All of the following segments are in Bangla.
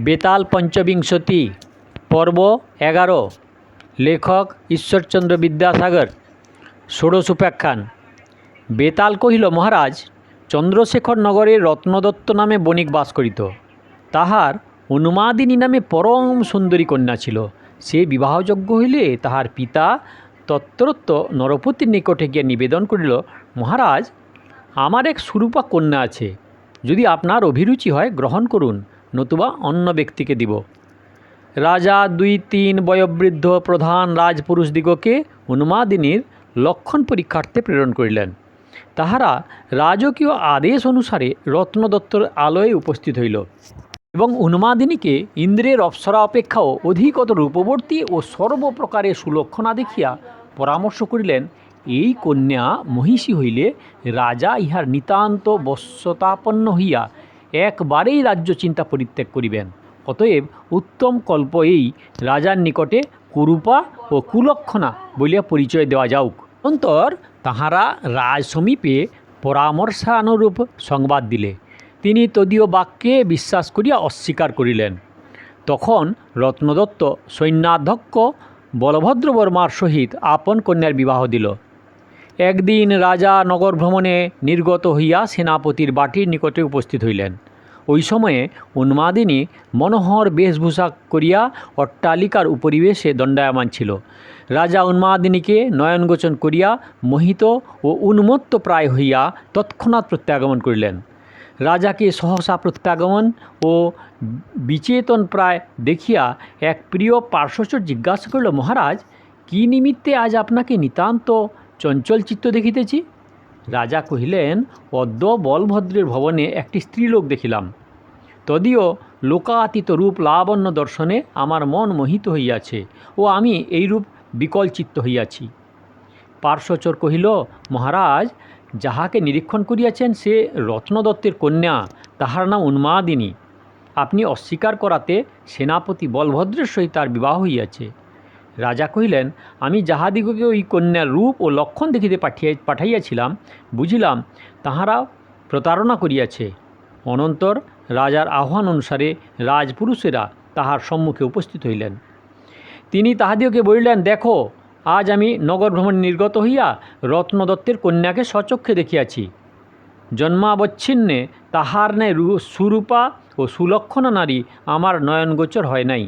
বেতাল পঞ্চবিংশতি, পর্ব এগারো, লেখক ঈশ্বরচন্দ্র বিদ্যাসাগর, ষোড়শ উপাখ্যান। বেতাল কহিল, মহারাজ, চন্দ্রশেখর নগরে রত্নদত্ত নামে বণিক বাস করিত। তাহার অনুমাদিনী নামে পরম সুন্দরী কন্যা ছিল। সে বিবাহযোগ্য হইলে তাহার পিতা তত্রত্ব নরপতির নিকটে গিয়ে নিবেদন করিল, মহারাজ, আমার এক সুরূপা কন্যা আছে। যদি আপনার অভিরুচি হয়, গ্রহণ করুন। নতুবা অন্য ব্যক্তিকে দিব। রাজা দুই তিন বয়োবৃদ্ধ প্রধান রাজপুরুষদিগকে উন্মাদিনীর লক্ষণ পরীক্ষার্থে প্রেরণ করিলেন। তাহারা রাজকীয় আদেশ অনুসারে রত্নদত্তর আলয়ে উপস্থিত হইল এবং উন্মাদিনীকে ইন্দ্রের অপ্সরা অপেক্ষাও অধিকত রূপবর্তী ও সর্বপ্রকারে সুলক্ষণা দেখিয়া পরামর্শ করিলেন, এই কন্যা মহিষী হইলে রাজা ইহার নিতান্ত বশ্যতাপন্ন হইয়া একবারেই রাজ্য চিন্তা পরিত্যাগ করিবেন। অতএব উত্তম কল্প এই রাজার নিকটে কুরূপা ও কুলক্ষণা বলিয়া পরিচয় দেওয়া যাউক। অন্তর তাহারা রাজ সমীপে পরামর্শানুরূপ সংবাদ দিলে। তিনি তদীয় বাক্যে বিশ্বাস করিয়া অস্বীকার করিলেন। তখন রত্নদত্ত সৈন্যাধ্যক্ষ বলভদ্রবর্মার সহিত আপন কন্যার বিবাহ দিল। একদিন রাজা নগর ভ্রমণে নির্গত হইয়া সেনাপতির বাটির নিকটে উপস্থিত হইলেন। ওই সময়ে উন্মাদিনী মনোহর বেশভূষা করিয়া অট্টালিকার উপরিবেশে দণ্ডায়মান ছিল। রাজা উন্মাদিনীকে নয়নগোচন করিয়া মোহিত ও উন্মত্ত প্রায় হইয়া তৎক্ষণাৎ প্রত্যাগমন করিলেন। রাজাকে সহসা প্রত্যাগমন ও বিচেতন প্রায় দেখিয়া এক প্রিয় পার্শ্বচর জিজ্ঞাসা করিল, মহারাজ, কী নিমিত্তে আজ আপনাকে নিতান্ত চঞ্চল চিত্ত দেখিতেছি। রাজা কহিলেন, পদ্ম বলভদ্রের ভবনে একটি স্ত্রীলোক দেখিলাম। তদীয় লোকাতীত রূপ লাবণ্য দর্শনে আমার মন মোহিত হইয়াছে ও আমি এই রূপ বিকল চিত্ত হইয়াছি। পার্শ্বচর কহিল, মহারাজ, যাহাকে নিরীক্ষণ করিয়াছেন সে রত্নদত্তের কন্যা, তাহার নাম উন্মাদিনী। আপনি অস্বীকার করাতে সেনাপতি বলভদ্রের সহিত তার বিবাহ হইয়াছে। রাজা কহিলেন, আমি যাহাদিগকে ওই কন্যার রূপ ও লক্ষণ দেখিতে পাঠিয়ে পাঠাইয়াছিলাম, বুঝিলাম তাহারা প্রতারণা করিয়াছে। অনন্তর রাজার আহ্বান অনুসারে রাজপুরুষেরা তাহার সম্মুখে উপস্থিত হইলেন। তিনি তাহাদিওকে বলিলেন, দেখো, আজ আমি নগর ভ্রমণ নির্গত হইয়া রত্নদত্তের কন্যাকে সচক্ষে দেখিয়াছি। জন্মাবচ্ছিন্নে তাহার ন্যায় সুরূপা ও সুলক্ষণা নারী আমার নয়নগোচর হয় নাই।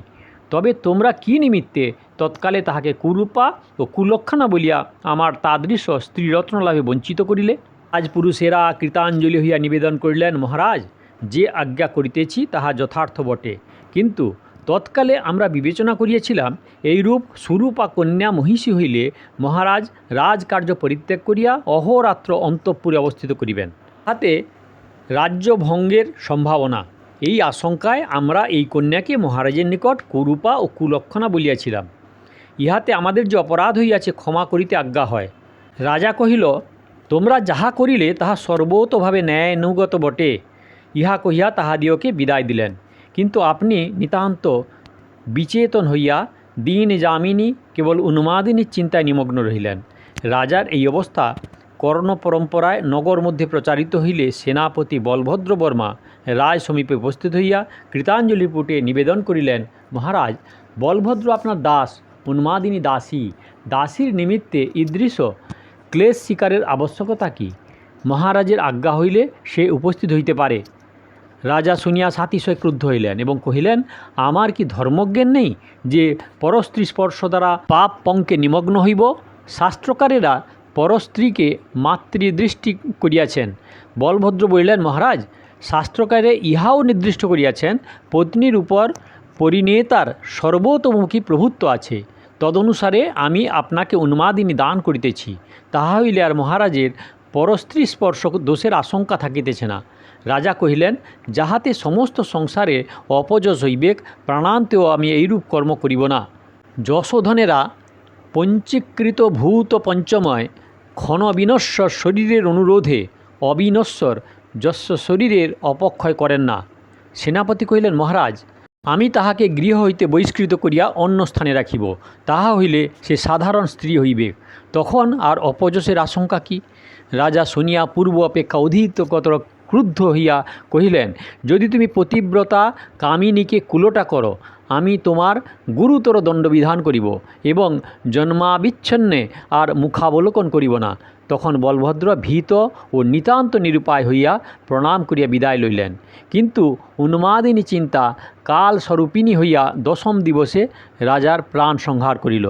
তবে তোমরা কি নিমিত্তে তৎকালে তাহাকে কুরূপা ও কুলক্ষণা বলিয়া আমার তাদৃশ স্ত্রীরত্ন লাভে বঞ্চিত করিলে। আজ পুরুষেরা কৃতাঞ্জলি হইয়া নিবেদন করিলেন, মহারাজ, যে আজ্ঞা করিতেছি তাহা যথার্থ বটে। কিন্তু তৎকালে আমরা বিবেচনা করিয়াছিলাম, এইরূপ সুরূপা কন্যা মহিষী হইলে মহারাজ রাজকার্য পরিত্যাগ করিয়া অহরাত্র অন্তঃপুরে অবস্থিত করিবেন। হাতে রাজ্যভঙ্গের সম্ভাবনা। এই আশঙ্কায় আমরা এই কন্যাকে মহারাজের নিকট কুরূপা ও কুলক্ষণা বলিয়াছিলাম। ইহাতে আমাদের যে অপরাধ হইয়াছে, ক্ষমা করিতে আজ্ঞা হয়। রাজা কহিল, তোমরা যাহা করিলে, তাহা সর্বতভাবে ন্যায়ানুগত বটে। ইহা কহিয়া তাহাদিওকে বিদায় দিলেন। কিন্তু আপনি নিতান্ত বিচেতন হইয়া দিন যামিনী কেবল উন্মাদিনীর চিন্তায় নিমগ্ন রহিলেন। রাজার এই অবস্থা কর্ণ পরম্পরায় নগর মধ্যে প্রচারিত হইলে সেনাপতি বলভদ্র বর্মা রায় সমীপে উপস্থিত হইয়া কৃতাঞ্জলি পুটে নিবেদন করিলেন, মহারাজ, বলভদ্র আপনার দাস। উন্মাদিনী দাসী, দাসীর নিমিত্তে ঈদৃশ ক্লেশ শিকারের আবশ্যকতা কি? মহারাজের আজ্ঞা হইলে সে উপস্থিত হইতে পারে। রাজা শুনিয়া সাতিশয় ক্রুদ্ধ হইলেন এবং কহিলেন, আমার কি ধর্মজ্ঞান নেই যে পরস্ত্রী স্পর্শ দ্বারা পাপ পঙ্কে নিমগ্ন হইব? শাস্ত্রকারেরা পরস্ত্রীকে মাতৃদৃষ্টি করিয়াছেন। বলভদ্র বলিলেন, মহারাজ, শাস্ত্রকারে ইহাও নির্দিষ্ট করিয়াছেন, পত্নীর উপর পরিণেতার সর্বতোমুখী প্রভুত্ব আছে। তদনুসারে আমি আপনাকে উন্মাদিনী দান করিতেছি। তাহা হইলে আর মহারাজের পরস্ত্রী স্পর্শ দোষের আশঙ্কা থাকিতেছে না। রাজা কহিলেন, যাহাতে সমস্ত সংসারে অপযশ হইবেক, প্রাণান্তেও আমি এইরূপ কর্ম করিব না। যশোধনেরা পঞ্চীকৃত ভূত পঞ্চময়, ক্ষণ বিনশ্বর শরীরের অনুরোধে অবিনশ্বর যস্য শরীরের অপক্ষয় করেন না। সেনাপতি কহিলেন, মহারাজ আমি তাহাকে গৃহ হইতে বহিষ্কৃত করিয়া অন্য স্থানে রাখিব। তাহা হইলে সে সাধারণ স্ত্রী হইবে। তখন আর অপযশের আশঙ্কা কি? রাজা শুনিয়া পূর্ব অপেক্ষা অধিকতর ক্রুদ্ধ হইয়া কহিলেন, যদি তুমি পতিব্রতা কামিনীকে কুলোটা করো আমি তোমার গুরুতর দণ্ডবিধান করিব এবং জন্মাবিচ্ছন্নে আর মুখাবলোকন করিব না। তখন বলভদ্র ভীত ও নিতান্ত নিরুপায় হইয়া প্রণাম করিয়া বিদায় লইলেন। কিন্তু উন্মাদিনী চিন্তা কাল স্বরূপিণী হইয়া দশম দিবসে রাজার প্রাণ সংহার করিল।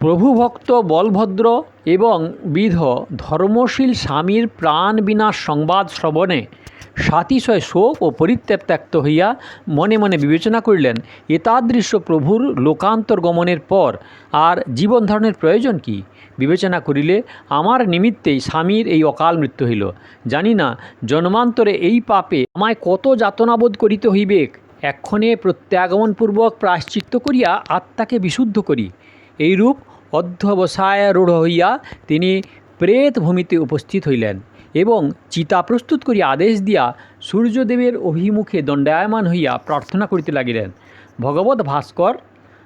প্রভুভক্ত বলভদ্র এবং বিধ ধর্মশীল স্বামীর প্রাণ বিনাশ সংবাদ শ্রবণে সাতিশয় শোক ও পরিত্যাগ ত্যক্ত হইয়া মনে মনে বিবেচনা করিলেন, এতাদৃশ্য প্রভুর লোকান্তর গমনের পর আর জীবন ধারণের প্রয়োজন কি? বিবেচনা করিলে আমার নিমিত্তেই স্বামীর এই অকাল মৃত্যু হইল। জানি না, জন্মান্তরে এই পাপে আমায় কত যাতনাবোধ করিতে হইবে? এক্ষণে প্রত্যাগমনপূর্বক প্রায়শ্চিত্ত করিয়া আত্মাকে বিশুদ্ধ করি। এইরূপ অধ্যবসায় রূঢ় হইয়া তিনি প্রেত ভূমিতে উপস্থিত হইলেন। এবং চিতা প্রস্তুত করিয়া আদেশ দিয়া সূর্যদেবের অভিমুখে দণ্ডায়মান হইয়া প্রার্থনা করিতে লাগিলেন। ভগবত ভাস্কর,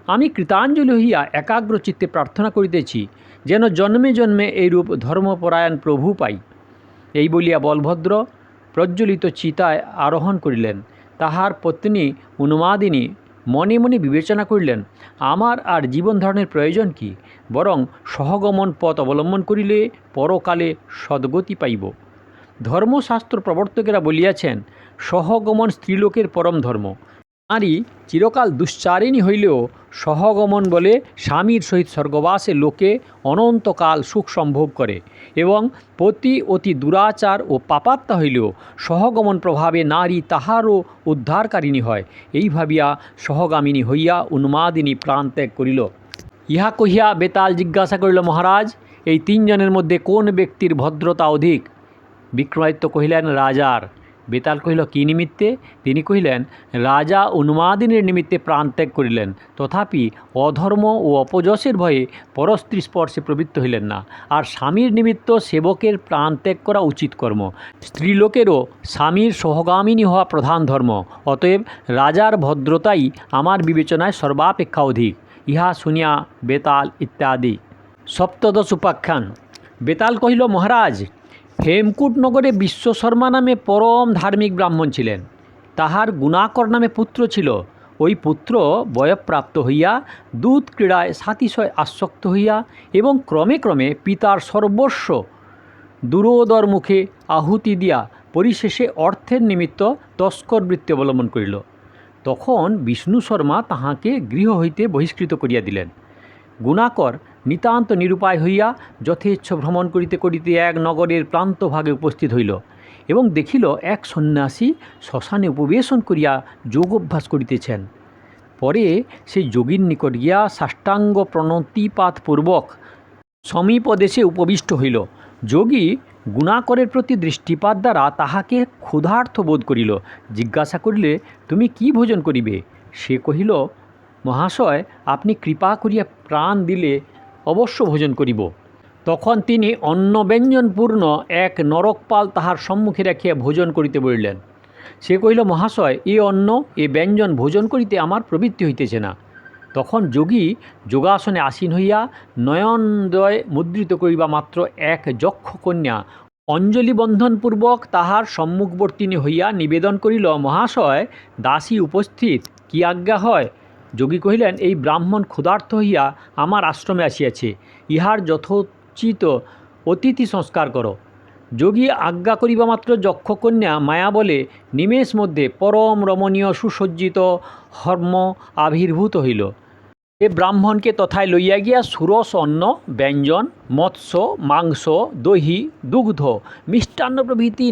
আমি কৃতাঞ্জলি হইয়া একাগ্র চিত্তে প্রার্থনা করিতেছি, যেন জন্মে জন্মে এইরূপ ধর্মপরায়ণ প্রভু পাই। এই বলিয়া বলভদ্র প্রজ্বলিত চিতায় আরোহণ করিলেন। তাহার পত্নী উন্মাদিনী মনে মনে বিবেচনা করিলেন, আমার আর জীবন ধারণের প্রয়োজন কি? বরং সহগমন পথ অবলম্বন করিলে পরকালে সদ্গতি পাইব। ধর্মশাস্ত্র প্রবর্তকেরা বলিয়াছেন, সহগমন স্ত্রীলোকের পরম ধর্ম। নারী চিরকাল দুশ্চারিণী হইলেও সহগমন বলে স্বামীর সহিত স্বর্গবাসে লোকে অনন্তকাল সুখ সম্ভোগ করে এবং পতি অতি দুরাচার ও পাপাত্মা হইলেও সহগমন প্রভাবে নারী তাহারও উদ্ধারকারিণী হয়। এই ভাবিয়া সহগামিনী হইয়া উন্মাদিনী প্রাণত্যাগ করিল। ইহা কহিয়া বেতাল জিজ্ঞাসা করিল, মহারাজ, এই তিনজনের মধ্যে কোন ব্যক্তির ভদ্রতা অধিক? বিক্রমাদিত্য কহিলেন, রাজার। বেতাল কহিল, কী নিমিত্তে? তিনি কহিলেন, রাজা উন্মাদিনীর নিমিত্তে প্রাণত্যাগ করিলেন। তথাপি অধর্ম ও অপযশের ভয়ে পরস্ত্রী স্পর্শে প্রবৃত্ত হইলেন না। আর স্বামীর নিমিত্ত সেবকের প্রাণত্যাগ করা উচিত কর্ম। স্ত্রীলোকেরও স্বামীর সহগামিনী হওয়া প্রধান ধর্ম। অতএব রাজার ভদ্রতাই আমার বিবেচনায় সর্বাপেক্ষা অধিক। ইহা শুনিয়া বেতাল ইত্যাদি। সপ্তদশ উপাখ্যান। বেতাল কহিল, মহারাজ হেমকূট নগরে বিশ্বশর্মা নামে পরম ধার্মিক ব্রাহ্মণ ছিলেন। তাহার গুণাকর নামে পুত্র ছিল। ওই পুত্র বয়প্রাপ্ত হইয়া দুধ ক্রীড়ায় সাতিশয় আসক্ত হইয়া এবং ক্রমে ক্রমে পিতার সর্বস্ব দুরোদর মুখে আহুতি দিয়া পরিশেষে অর্থের নিমিত্ত তস্কর বৃত্তি অবলম্বন করিল। তখন বিষ্ণু শর্মা তাহাকে গৃহ হইতে বহিষ্কৃত করিয়া দিলেন। গুণাকর নিতান্ত নিরুপায় হইয়া যথেচ্ছ ভ্রমণ করিতে করিতে এক নগরের প্রান্তভাগে উপস্থিত হইল এবং দেখিল এক সন্ন্যাসী শ্মশানে উপবেশন করিয়া যোগ অভ্যাস করিতেছেন। পরে সেই যোগীর নিকট গিয়া সাষ্টাঙ্গ প্রণতিপাতপূর্বক সমীপদেশে উপবিষ্ট হইল। যোগী গুণাকরের প্রতি দৃষ্টিপাত দ্বারা তাহাকে ক্ষুধার্থ বোধ করিল। জিজ্ঞাসা করিলে, তুমি কি ভোজন করিবে? সে কহিল, মহাশয়, আপনি কৃপা করিয়া প্রাণ দিলে অবশ্য ভোজন করিব। তখন তিনি অন্ন ব্যঞ্জনপূর্ণ এক নরকপাল তাহার সম্মুখে রাখিয়া ভোজন করিতে বলিলেন, সে কহিল, মহাশয়, এ অন্ন, এ ব্যঞ্জন ভোজন করিতে আমার প্রবৃত্তি হইতেছে না। তখন যোগী যোগাসনে আসীন হইয়া নয়নদয় মুদ্রিত করিবা মাত্র এক যক্ষ কন্যা অঞ্জলি বন্ধনপূর্বক তাহার সম্মুখবর্তিনী হইয়া নিবেদন করিল, মহাশয়, দাসী উপস্থিত, কি আজ্ঞা হয়? যোগী কহিলেন, এই ব্রাহ্মণ ক্ষুধার্থ হইয়া আমার আশ্রমে আসিয়াছে। ইহার যথোচিত অতিথি সংস্কার করো যোগী আজ্ঞা করিবা মাত্র যক্ষকন্যা মায়া বলে নিমেষ মধ্যে পরম রমণীয় সুসজ্জিত হর্ম আবির্ভূত হইল। এ ব্রাহ্মণকে তথায় লইয়া গিয়া সুরস, অন্ন, ব্যঞ্জন, মৎস্য, মাংস, দহি, দুগ্ধ, মিষ্টান্ন প্রভৃতি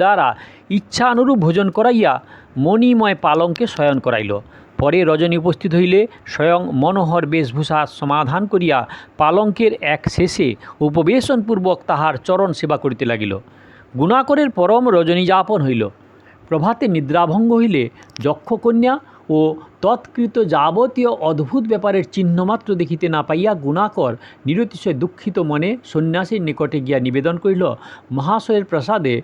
দ্বারা ইচ্ছানুরূপ ভোজন করাইয়া মণিময় পালঙ্কে শয়ন করাইল। পরে রজনী উপস্থিত হইলে স্বয়ং মনোহর বেশভূষা সমাধান করিয়া পালঙ্কের এক শেষে উপবেশনপূর্বক তাহার চরণ সেবা করিতে লাগিল। গুণাকরের পরম রজনী যাপন হইল। প্রভাতে নিদ্রাভঙ্গ হইলে যক্ষকন্যা ও তৎকৃত যাবতীয় অদ্ভুত ব্যাপারের চিহ্নমাত্র দেখিতে না পাইয়া গুণাকর নিরতিশয় দুঃখিত মনে সন্ন্যাসীর নিকটে গিয়া নিবেদন করিল, মহাশয়ের প্রসাদে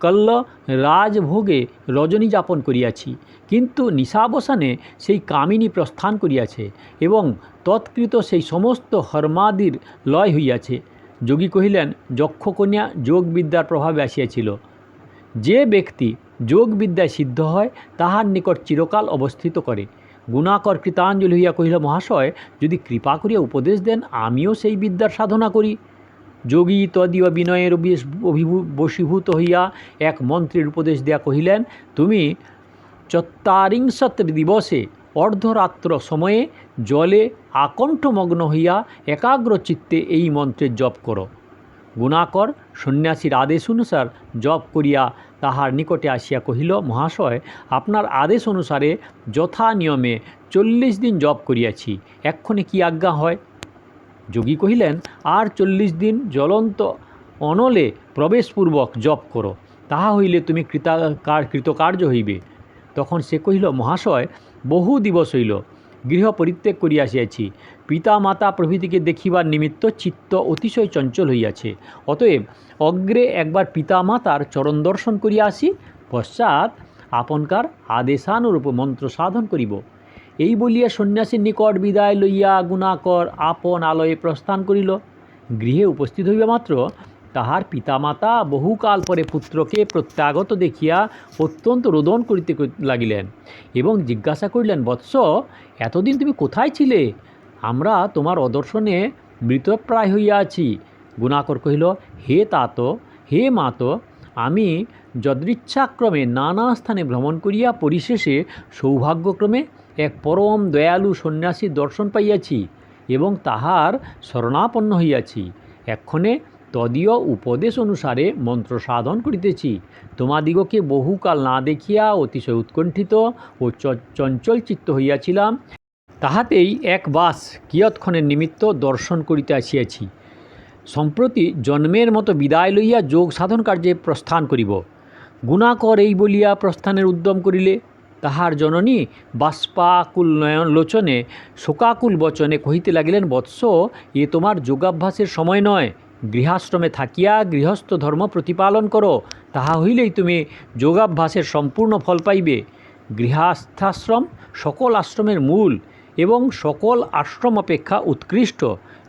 কল্ল রাজভোগে রজনী যাপন করিয়াছি। কিন্তু নিশাবসানে সেই কামিনী প্রস্থান করিয়াছে এবং তৎকৃত সেই সমস্ত হর্মাদির লয় হইয়াছে। যোগী কহিলেন, যক্ষকন্যা যোগবিদ্যার প্রভাবে আসিয়াছিল। যে ব্যক্তি যোগবিদ্যায় সিদ্ধ হয়, তাহার নিকট চিরকাল অবস্থিত করে। গুণাকর কৃতাঞ্জলি হইয়া কহিল, মহাশয়, যদি কৃপা করিয়া উপদেশ দেন, আমিও সেই বিদ্যার সাধনা করি যোগী তদীয় বিনয়ের বশীভূত হইয়া এক মন্ত্রীর উপদেশ দেয়া কহিলেন, তুমি চত্বারিংশত দিবসে অর্ধরাত্র সময়ে জলে আকণ্ঠমগ্ন হইয়া একাগ্র চিত্তে এই মন্ত্রের জপ করো। গুণাকর সন্ন্যাসীর আদেশ অনুসার জপ করিয়া তাহার নিকটে আসিয়া কহিল, মহাশয়, আপনার আদেশ অনুসারে যথা নিয়মে চল্লিশ দিন জপ করিয়াছি। এক্ষণে কি আজ্ঞা হয়? যোগী কহিলেন, আর চল্লিশ দিন জ্বলন্ত অনলে প্রবেশপূর্বক জপ করো, তাহা হইলে তুমি কৃতাকার কৃতকার্য হইবে। তখন সে কহিল, মহাশয়, বহু দিবস হইল, গৃহ পরিত্যাগ করিয়া আসিয়াছি। পিতা মাতা প্রভৃতিকে দেখিবার নিমিত্ত চিত্ত অতিশয় চঞ্চল হইয়াছে। অতএব অগ্রে একবার পিতা মাতার চরণ দর্শন করিয়া আসি, পশ্চাৎ আপনকার আদেশানুরূপ মন্ত্র সাধন করিব। এই বলিয়া সন্ন্যাসীর নিকট বিদায় লইয়া গুণাকর আপন আলয়ে প্রস্থান করিল। গৃহে উপস্থিত হইবা মাত্র তাহার পিতামাতা বহুকাল পরে পুত্রকে প্রত্যাগত দেখিয়া অত্যন্ত রোদন করিতে লাগিলেন এবং জিজ্ঞাসা করিলেন, বৎস, এতদিন তুমি কোথায় ছিলে? আমরা তোমার অদর্শনে মৃতপ্রায় হইয়া আছি। গুণাকর কহিল, হে তাত, হে মাত, আমি যদৃচ্ছাক্রমে নানা স্থানে ভ্রমণ করিয়া পরিশেষে সৌভাগ্যক্রমে এক পরম দয়ালু সন্ন্যাসীর দর্শন পাইয়াছি এবং তাহার শরণাপন্ন হইয়াছি। এক্ষণে তদীয় উপদেশ অনুসারে মন্ত্র সাধন করিতেছি। তোমাদিগকে বহুকাল না দেখিয়া অতিশয় উৎকণ্ঠিত ও চঞ্চল চিত্ত হইয়াছিলাম। তাহাতেই এক বাস কিয়ৎক্ষণের নিমিত্ত দর্শন করিতে আসিয়াছি। সম্প্রতি জন্মের মতো বিদায় লইয়া যোগ সাধন কার্যে প্রস্থান করিব। গুণাকর এই বলিয়া প্রস্থানের উদ্যম করিলে তাহার জননী বাষ্পাকুল নয়ন লোচনে শোকাকুল বচনে কহিতে লাগিলেন, বৎস, এ তোমার যোগাভ্যাসের সময় নয়। গৃহাশ্রমে থাকিয়া গৃহস্থ ধর্ম প্রতিপালন করো। তাহা হইলেই তুমি যোগাভ্যাসের সম্পূর্ণ ফল পাইবে। গৃহাস্থাশ্রম সকল আশ্রমের মূল এবং সকল আশ্রম অপেক্ষা উৎকৃষ্ট।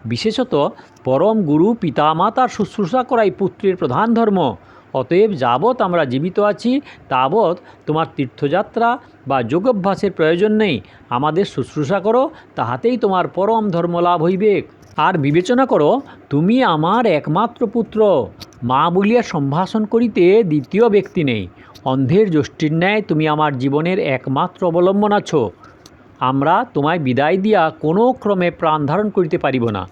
বিশেষত পরম গুরু পিতামাতার শুশ্রূষা করাই পুত্রের প্রধান ধর্ম। অতএব যাবৎ আমরা জীবিত আছি, তাবৎ তোমার তীর্থযাত্রা বা যোগাভ্যাসের প্রয়োজন নেই। আমাদের শুশ্রূষা করো, তাহাতেই তোমার পরম ধর্ম লাভ হইবে। আর বিবেচনা করো, তুমি আমার একমাত্র পুত্র। মা বলিয়া সম্ভাষণ করিতে দ্বিতীয় ব্যক্তি নেই। অন্ধের যষ্টির ন্যায় তুমি আমার জীবনের একমাত্র অবলম্বন আছো। আমরা তোমায় বিদায় দিয়া কোনো ক্রমে প্রাণ ধারণ করিতে পারিব না।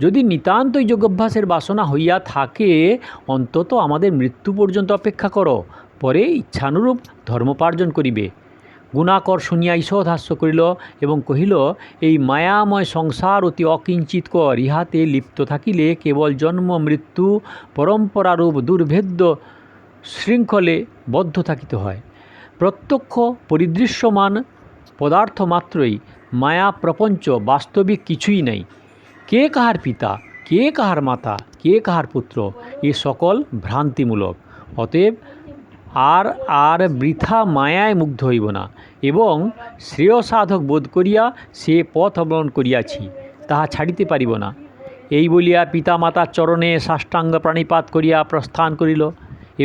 যদি নিতান্তই যোগাভ্যাসের বাসনা হইয়া থাকে, অন্তত আমাদের মৃত্যু পর্যন্ত অপেক্ষা করো, পরে ইচ্ছানুরূপ ধর্মোপার্জন করিবে। গুণাকর শুনিয়া ঈষৎ হাস্য করিল এবং কহিল, এই মায়াময় সংসার অতি অকিঞ্চিতকর ইহাতে লিপ্ত থাকিলে কেবল জন্ম, মৃত্যু, পরম্পরারূপ দুর্ভেদ্য শৃঙ্খলে বদ্ধ থাকিতে হয়। প্রত্যক্ষ পরিদৃশ্যমান পদার্থ মাত্রই মায়া প্রপঞ্চ, বাস্তবিক কিছুই নাই। কে কাহার পিতা, কে কাহার মাতা, কে কাহার পুত্র, এ সকল ভ্রান্তিমূলক। অতএব আর আর বৃথা মায়ায় মুগ্ধ হইব না এবং শ্রেয় সাধক বোধ করিয়া সে পথ অবলম্বন করিয়াছি, তাহা ছাড়িতে পারিব না। এই বলিয়া পিতা মাতার চরণে সাষ্টাঙ্গ প্রাণীপাত করিয়া প্রস্থান করিল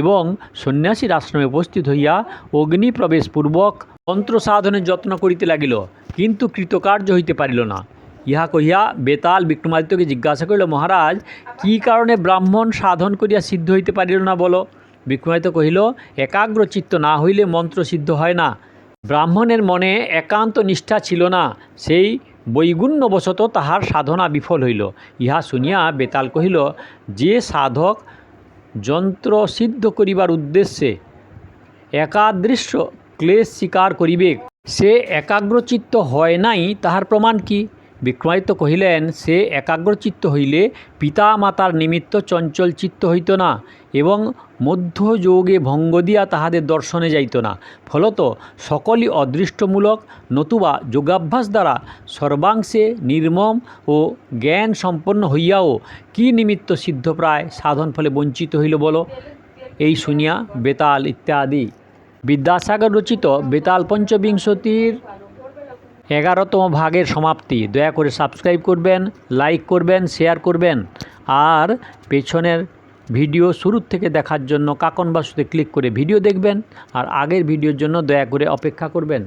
এবং সন্ন্যাসীর আশ্রমে উপস্থিত হইয়া অগ্নি প্রবেশপূর্বক মন্ত্র সাধনের যত্ন করিতে লাগিল, কিন্তু কৃতকার্য হইতে পারিল না। ইহা কহিয়া বেতাল বিক্রমাদিত্যকে জিজ্ঞাসা করিল, মহারাজ, কি কারণে ব্রাহ্মণ সাধন করিয়া সিদ্ধ হইতে পারিল না বলো? বিক্রমাদিত্য কহিল একাগ্র চিত্ত না হইলে মন্ত্র সিদ্ধ হয় না। ব্রাহ্মণের মনে একান্ত নিষ্ঠা ছিল না। সেই বৈগুণ্যবশত তাহার সাধনা বিফল হইল। ইহা শুনিয়া বেতাল কহিল, যে সাধক যন্ত্র সিদ্ধ করিবার উদ্দেশ্যে একাদৃশ্য ক্লেশ স্বীকার করিবে, সে একাগ্রচিত্ত হয় নাই, তাহার প্রমাণ কি? বিক্রমাদিত্য কহিলেন, সে একাগ্রচিত্ত হইলে পিতা মাতার নিমিত্ত চঞ্চল চিত্ত হইত না এবং মধ্যযোগে ভঙ্গ দিয়া তাহাদের দর্শনে যাইত না। ফলত সকলই অদৃষ্টমূলক নতুবা যোগাভ্যাস দ্বারা সর্বাংশে নির্মম ও জ্ঞান সম্পন্ন হইয়াও কি নিমিত্ত সিদ্ধপ্রায় সাধন ফলে বঞ্চিত হইল বলো? এই শুনিয়া বেতাল ইত্যাদি। বিদ্যাসাগর রচিত বেতাল পঞ্চবিংশতির এগারোতম ভাগের সমাপ্তি। দয়া করে সাবস্ক্রাইব করবেন লাইক করবেন শেয়ার করবেন। আর পেছনের ভিডিও শুরুর থেকে দেখার জন্য কাকন বাসুতে ক্লিক করে ভিডিও দেখবেন। আর আগের ভিডিওর জন্য দয়া করে অপেক্ষা করবেন।